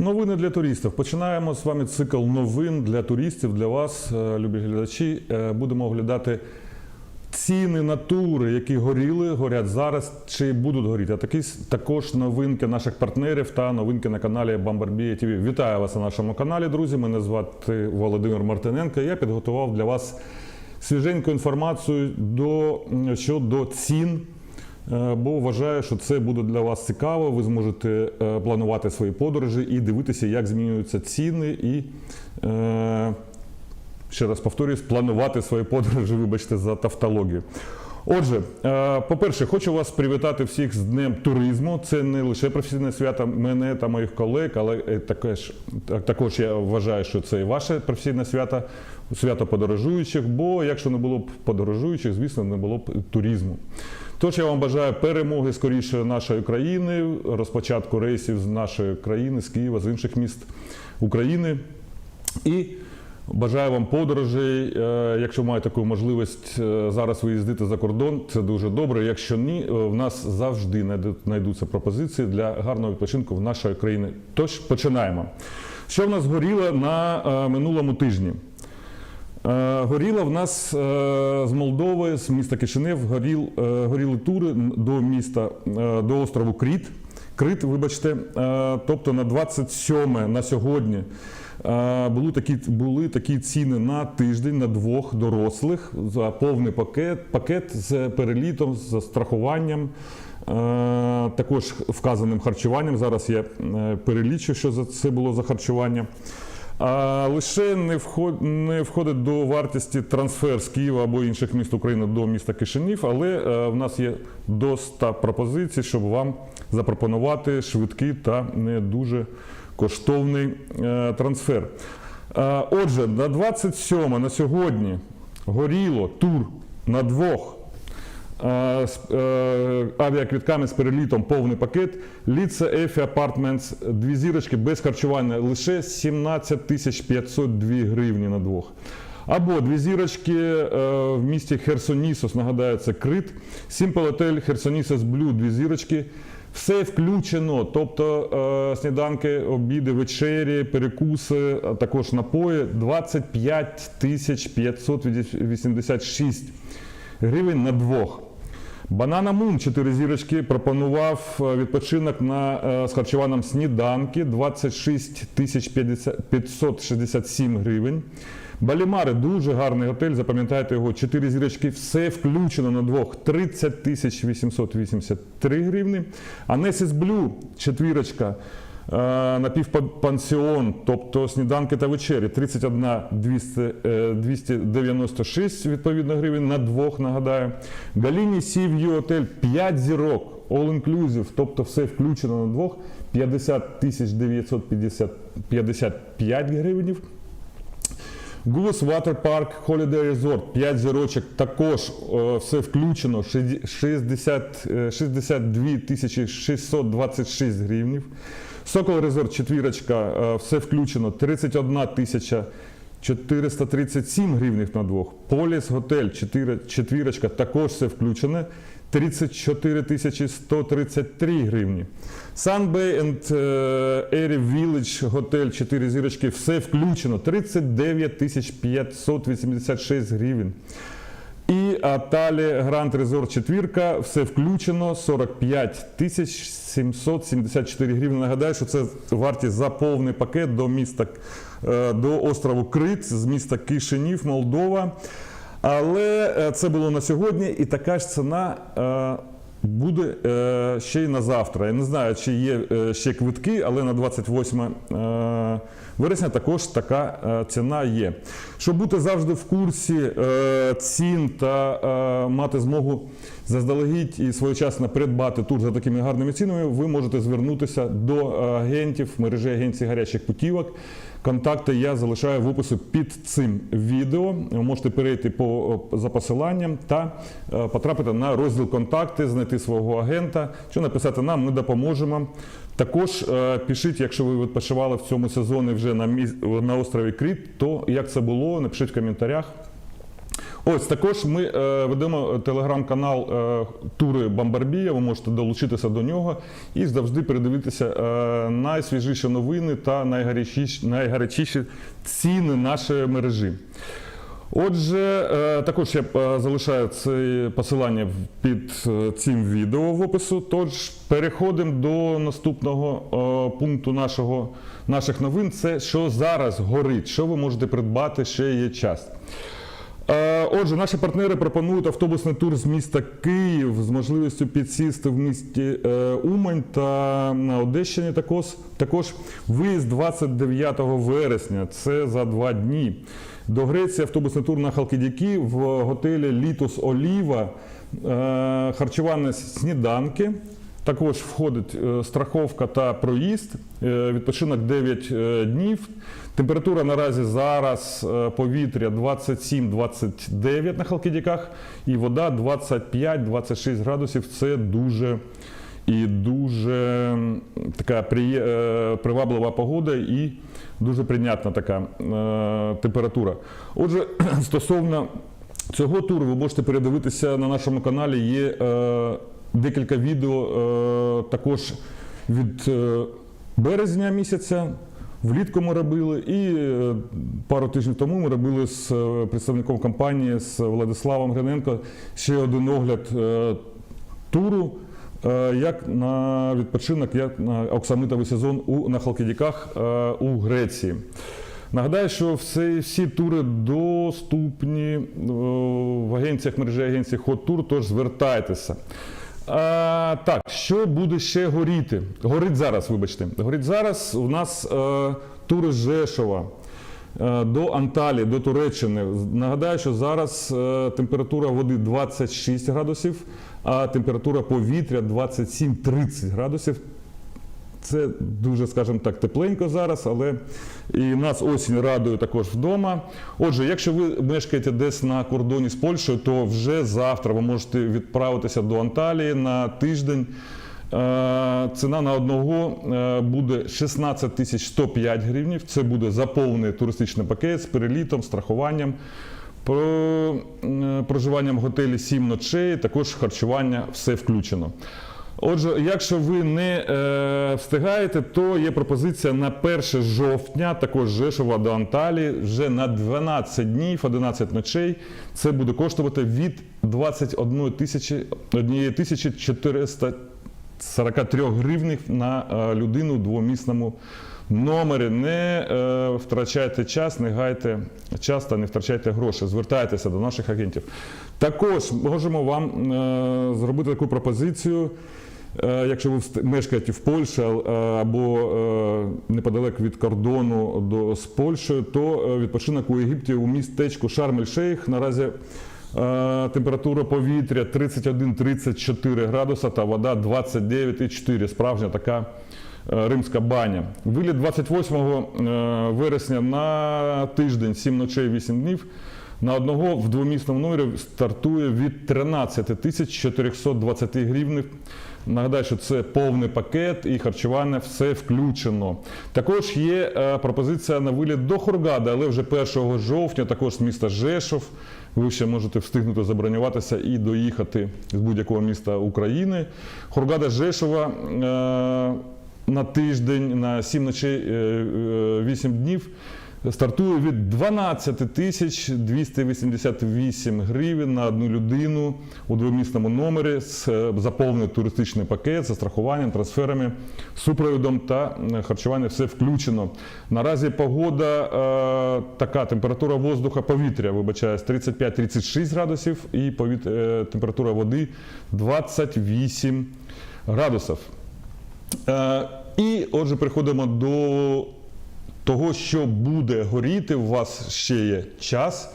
Новини для туристів. Починаємо з вами цикл новин для туристів, для вас, е, любі глядачі. Е, Будемо оглядати ціни на тури, які горіли, горять зараз чи будуть горіти. А такі також новинки наших партнерів та новинки на каналі Бамбарбія ТВ. Вітаю вас на нашому каналі, друзі. Мене звати Володимир Мартиненко. Я підготував для вас свіженьку інформацію до, щодо цін. Е, Бо вважаю, що це буде для вас цікаво. Ви зможете е, планувати свої подорожі і дивитися, як змінюються ціни, і е, ще раз повторюсь, планувати свої подорожі, вибачте, за тавтологію. Отже, по-перше, хочу вас привітати всіх з Днем туризму. Це не лише професійне свято мене та моїх колег, але також, також я вважаю, що це і ваше професійне свято, свято подорожуючих, бо якщо не було б подорожуючих, звісно, не було б туризму. Тож я вам бажаю перемоги скоріше нашої країни, розпочатку рейсів з нашої країни, з Києва, з інших міст України. І бажаю вам подорожей. Е, Якщо маєте таку можливість е, зараз виїздити за кордон, це дуже добре. Якщо ні, е, в нас завжди знайдуться пропозиції для гарного відпочинку в нашої країни. Тож починаємо. Що в нас горіло на минулому тижні? Е, Горіла в нас е, з Молдови, з міста Кишинев, горіл, е, горіли тури до міста, до острову Кріт. Крит, вибачте, тобто на 27 на сьогодні були такі, були такі ціни на тиждень на двох дорослих за повний пакет, пакет з перелітом, з страхуванням. Також вказаним харчуванням. Зараз я перелічу, що за це було за харчування. А лише не вход, не входить до вартості трансфер з Києва або інших міст України до міста Кишинів, але е, в нас є до 100 пропозицій, щоб вам запропонувати швидкий та не дуже коштовний е, трансфер. Е, отже, на 27 на сьогодні горіло тур на двох авіаквітками з перелітом повний пакет. Ліце Ефі Апартментс, дві зірочки без харчування, лише 17 тисяч 502 гривні на двох. Або дві зірочки е, в місті Херсонісос, нагадаю, це Крит. Hotel Херсонісос Блю, дві зірочки. Все включено, тобто е, сніданки, обіди, вечері, перекуси, а також напої 25 тисяч 586 гривень на двох. Банана Мун 4 зірочки пропонував е, відпочинок на е, з харчуванням сніданки 26 тисяч 567 гривень. Балімари дуже гарний готель, запам'ятайте його, 4 зірочки, все включено на двох 30 тисяч 883 гривні. Анесіс Блю, четвірочка, е, напівпансіон, тобто сніданки та вечері 31 200, е, 296 відповідно гривень на двох, нагадаю. Галіні Сі В'ю Отель 5 зірок, all inclusive, тобто все включено на двох 50 тисяч 955 гривень. Goose Water Park Holiday Resort 5 зірочок, також е, все включено 60, е, 62 626 гривнів. Сокол Resort четвірочка, е, все включено 31 тисяча 437 гривень на двох. Поліс Готель четвірочка, також все включене 34 тисячі 133 гривні. Sunbay and е, Airy Village Hotel 4 зірочки, все включено 39 тисяч 586 гривень. Аталі Гранд Резорт четвірка, все включено 45 тисяч 774 гривні. Нагадаю, що це вартість за повний пакет до міста е, до острову Крит з міста Кишинів, Молдова. Але е, це було на сьогодні, і така ж ціна е, буде е, ще й на завтра. Я не знаю, чи є е, ще квитки, але на 28 е, вересня також така е, ціна є. Щоб бути завжди в курсі е, цін та е, мати змогу заздалегідь і своєчасно придбати тур за такими гарними цінами, ви можете звернутися до агентів мережі агенцій гарячих путівок. Контакти я залишаю в описі під цим відео. Ви можете перейти по за посиланням та е, потрапити на розділ контакти, знайти свого агента, чи написати нам, ми допоможемо. Також е, пишіть, якщо ви відпочивали в цьому сезоні вже на, на острові Кріт, то як це було, напишіть в коментарях. Ось також ми е, ведемо телеграм-канал е, Тури Бамбарбія. Ви можете долучитися до нього і завжди передивитися е, найсвіжіші новини та найгарячіші, найгарячіші ціни нашої мережі. Отже, е, також я е, залишаю це посилання під е, цим відео в опису. Тож переходимо до наступного е, пункту нашого, наших новин. Це що зараз горить, що ви можете придбати, ще є час. Е, Отже, наші партнери пропонують автобусний тур з міста Київ з можливістю підсісти в місті е, Умань та на Одещині. Також, також виїзд 29 вересня. Це за два дні. До Греції автобусний тур на Халкидяки в готелі Літус Оліва. Е, Харчування сніданки. Також входить е, страховка та проїзд, е, відпочинок 9 е, днів. Температура наразі зараз повітря 27-29 на Халкидіках і вода 25-26 градусів. Це дуже і дуже така приваблива погода і дуже прийнятна така температура. Отже, стосовно цього туру ви можете передивитися на нашому каналі. Є декілька відео е, також від е, березня місяця. Влітку ми робили, і е, пару тижнів тому ми робили з представником компанії з Владиславом Гриненко ще один огляд туру, як на відпочинок, як на оксамитовий сезон у, на Халкидіках е, у Греції. Нагадаю, що всі, всі тури доступні в агенціях мережі агенцій Hot Tour, тож звертайтеся. А, так, що буде ще горіти? Горить зараз, вибачте. Горить зараз у нас е, тури Жешова е, до Анталії, до Туреччини. Нагадаю, що зараз е, температура води 26 градусів, а температура повітря 27-30 градусів. Це дуже, скажімо так, тепленько зараз, але і нас осінь радує також вдома. Отже, якщо ви мешкаєте десь на кордоні з Польщею, то вже завтра ви можете відправитися до Анталії на тиждень. Е, Ціна на одного е, буде 16 тисяч 105 гривнів. Це буде заповнений туристичний пакет з перелітом, страхуванням, е, проживанням в готелі 7 ночей, також харчування все включено. Отже, якщо ви не е, встигаєте, то є пропозиція на 1 жовтня, також Жешова до Анталії, вже на 12 днів, 11 ночей. Це буде коштувати від 21 тисячі 1 тисячі 443 гривнів на е, людину у двомісному номері. Не е, втрачайте час, не гайте час та не втрачайте гроші. Звертайтеся до наших агентів. Також можемо вам е, зробити таку пропозицію. Е, Якщо ви мешкаєте в Польщі е, або е, неподалек від кордону до, з Польщею, то відпочинок у Єгипті у містечку Шарм-ель-Шейх наразі температура повітря 31-34 градуса та вода 29,4. Справжня така римська баня. Виліт 28 е, вересня на тиждень, 7 ночей, 8 днів. На одного в двомісному номері стартує від 13 тисяч 420 гривнів. Нагадаю, що це повний пакет і харчування все включено. Також є е, пропозиція на виліт до Хургади, але вже 1 жовтня, також з міста Жешов. Ви ще можете встигнути забронюватися і доїхати з будь-якого міста України. Хургада Жешова е, на тиждень, на 7 ночей, е, е, 8 днів. Стартує від 12 тисяч 288 гривень на одну людину у двомісному номері з е, заповнений туристичний пакет з страхуванням, трансферами, супровідом та е, харчування все включено. Наразі погода е, така температура воздуха повітря, вибачаюсь, 35-36 градусів і повіт, е, температура води 28 градусів. Е, і отже, переходимо до того, що буде горіти, у вас ще є час.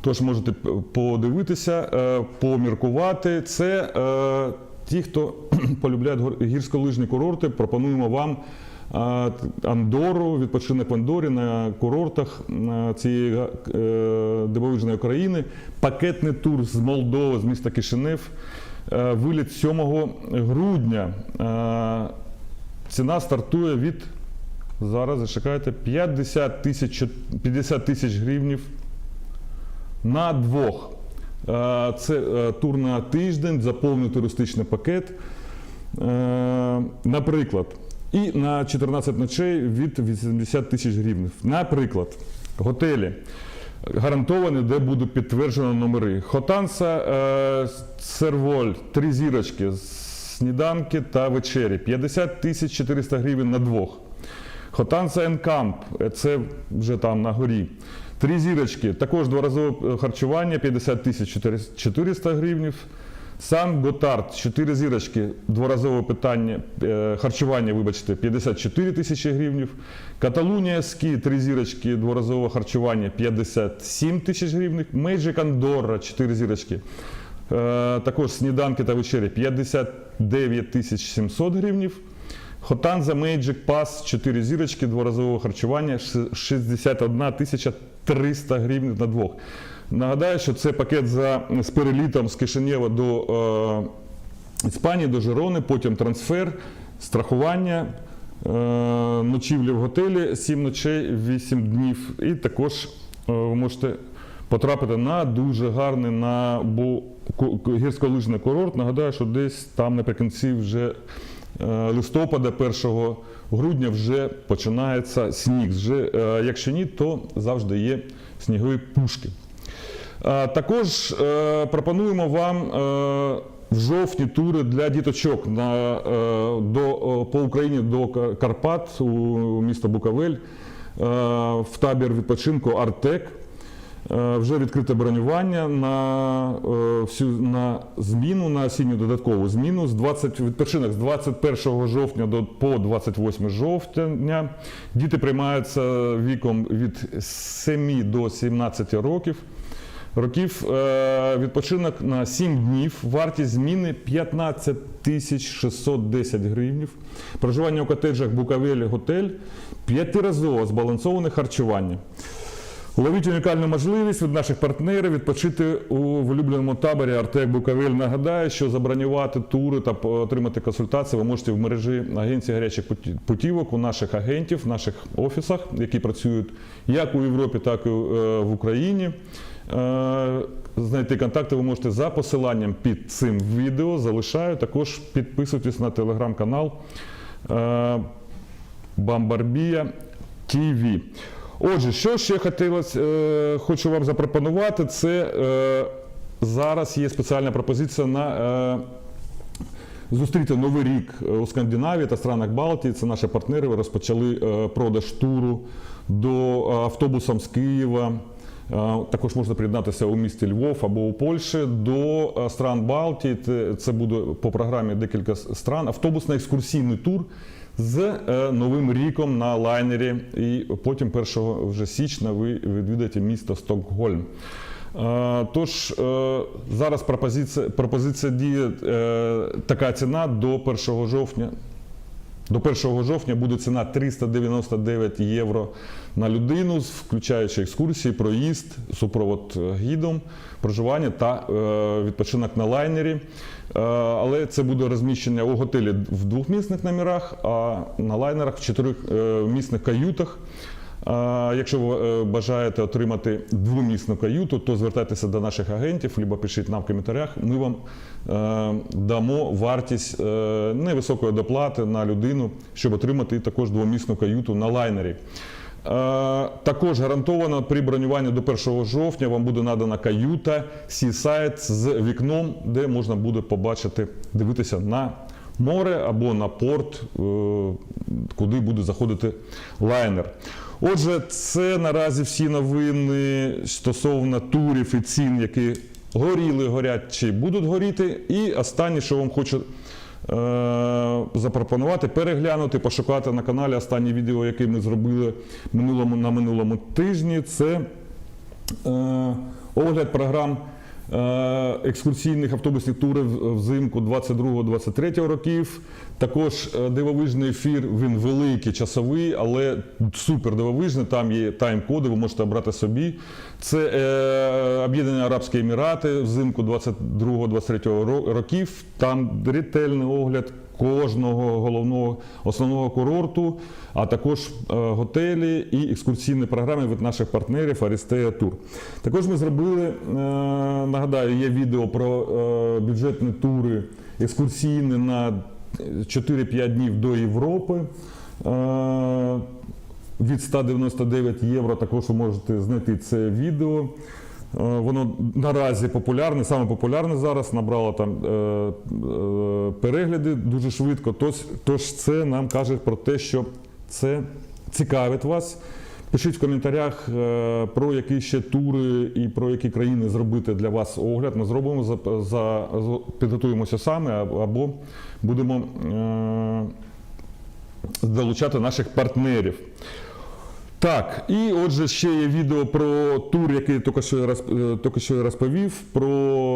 Тож можете подивитися, е, поміркувати. Це е, ті, хто полюбляють гірськолижні курорти, пропонуємо вам е, Андору, відпочинок в Андорі на курортах цієї дивовижної країни. Пакетний тур з Молдови, з міста Кишинев. Виліт 7 грудня. Ціна стартує від Зараз зачекайте 50 тисяч 50 тисяч гривнів на двох. Е, Це е, тур на тиждень, заповнений туристичний пакет. Е, Наприклад, і на 14 ночей від 80 тисяч гривень. Наприклад, готелі гарантовані, де будуть підтверджені номери. Хотанса Серволь, три зірочки, сніданки та вечері. 50 тисяч 400 гривень на двох. Хотанса Енкамп, е, це вже там на горі. Три зірочки, також дворазове харчування, 50 тисяч 400 гривень. Сан Готард, 4 зірочки, дворазове питання, е, харчування, вибачте, 54 тисячі гривень. Каталунія Скі, 3 зірочки, дворазове харчування, 57 тисяч гривень. Мейджик Андорра, 4 зірочки. Е, Також сніданки та вечері 59 тисяч 700 гривень. Хотанза Magic Pass 4 зірочки, дворазового харчування, 61 тисяча 300 гривень на двох. Нагадаю, що це пакет за, з перелітом з Кишинєва до е, Іспанії, до Жирони, потім трансфер, страхування, е, ночівлі в готелі 7 ночей, 8 днів. І також е, ви можете потрапити на дуже гарний на гірськолижний курорт. Нагадаю, що десь там наприкінці вже листопада, 1 грудня вже починається сніг. Вже, е, якщо ні, то завжди є снігові пушки. Е, Також е, пропонуємо вам е, в жовтні тури для діточок на, е, до, е, по Україні до Карпат у місто Буковель е, в табір відпочинку Артек. Е, Вже відкрите бронювання на, е, всю, на зміну, на осінню додаткову зміну з 20, відпочинок з 21 жовтня до, по 28 жовтня. Діти приймаються віком від 7 до 17 років. Років е, відпочинок на 7 днів, вартість зміни 15 тисяч 610 гривень. Проживання у котеджах Буковель готель, п'ятиразове збалансоване харчування. Ловіть унікальну можливість від наших партнерів відпочити у улюбленому таборі Артек Буковель. Нагадаю, що забронювати тури та отримати консультації ви можете в мережі агенції гарячих путівок у наших агентів, в наших офісах, які працюють як у Європі, так і е, в Україні. Е, Знайти контакти ви можете за посиланням під цим відео. Залишаю. Також підписуйтесь на телеграм-канал. Е, Бамбарбія ТВ. Отже, що ще хотілося, е, хочу вам запропонувати, це е, зараз є спеціальна пропозиція на е, зустріти Новий рік е, у Скандинавії та странах Балтії. Це наші партнери. Розпочали е, продаж туру до е, автобусом з Києва. Також можна приєднатися у місті Львов або у Польщі до стран Балтії. Це буде по програмі декілька стран. Автобусно-екскурсійний тур з е, новим ріком на лайнері. І потім 1 вже січня ви відвідаєте місто Стокгольм. Е, Тож е, зараз пропозиція, пропозиція діє така ціна до 1 жовтня. До 1 жовтня буде ціна 399 євро на людину, включаючи екскурсії, проїзд, супровод е, гідом, проживання та е, відпочинок на лайнері. Е, але це буде розміщення у готелі в двохмісних номерах, а на лайнерах в чотирьохмісних каютах. Якщо ви е, бажаєте отримати двомісну каюту, то звертайтеся до наших агентів, або пишіть нам в коментарях. Ми вам е, дамо вартість е, невисокої доплати на людину, щоб отримати також двомісну каюту на лайнері. Також гарантовано при бронюванні до 1 жовтня вам буде надана каюта Seaside з вікном, де можна буде побачити, дивитися на море або на порт, куди буде заходити лайнер. Отже, це наразі всі новини стосовно турів і цін, які горіли, горять чи будуть горіти. І останнє, що вам хочу е, запропонувати, переглянути, пошукати на каналі останнє відео, яке ми зробили минулому, на минулому тижні. Це е, огляд програм е, екскурсійних автобусних турів взимку 22-23 років. Також е, дивовижний ефір, він великий, часовий, але супер дивовижний. Там є тайм-коди, ви можете обрати собі. Це е, Об'єднані Арабські Емірати взимку 22-23 ро- років. Там ретельний огляд кожного головного основного курорту, а також е, готелі і екскурсійні програми від наших партнерів Арістея Тур. Також ми зробили, е, нагадаю, є відео про е, бюджетні тури екскурсійні на 4-5 днів до Європи. Е, від 199 євро також ви можете знайти це відео. Е, Воно наразі популярне, саме популярне зараз, набрало там е, перегляди дуже швидко. Тож це нам каже про те, що це цікавить вас. Пишіть в коментарях, е, про які ще тури і про які країни зробити для вас огляд. Ми зробимо за, за підготуємося саме або- будемо е, залучати наших партнерів. Так, і отже, ще є відео про тур, який тільки що е, тільки що розповів, про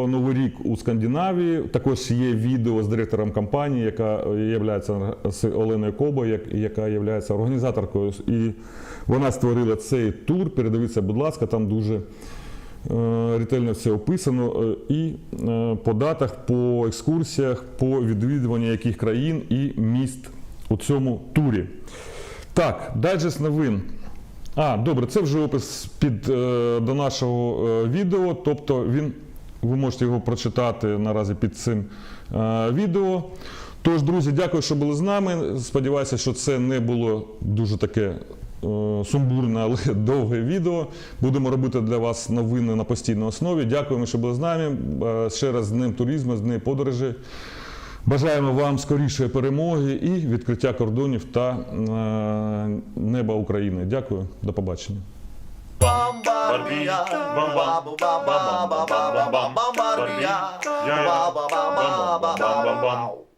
Новий рік у Скандинавії. Також є відео з директором компанії, яка є з Оленою Кобо, яка є організаторкою. І вона створила цей тур. Передивіться, будь ласка, там дуже е, ретельно все описано. е, І по датах, по екскурсіях, по відвідуванню яких країн і міст у цьому турі. Так, дайджест новин. А, добре, це вже опис під, е, до нашого е, відео, тобто він, ви можете його прочитати наразі під цим е, відео. Тож, друзі, дякую, що були з нами. Сподіваюся, що це не було дуже таке сумбурне, але довге відео. Будемо робити для вас новини на постійній основі. Дякуємо, що були з нами. Ще раз з Днем туризму, з Днем подорожі. Бажаємо вам скорішої перемоги і відкриття кордонів та е, неба України. Дякую, до побачення. Barbie, bam bam, bam bam bam bam bam bam, Barbie, ja ja, bam bam bam bam bam bam.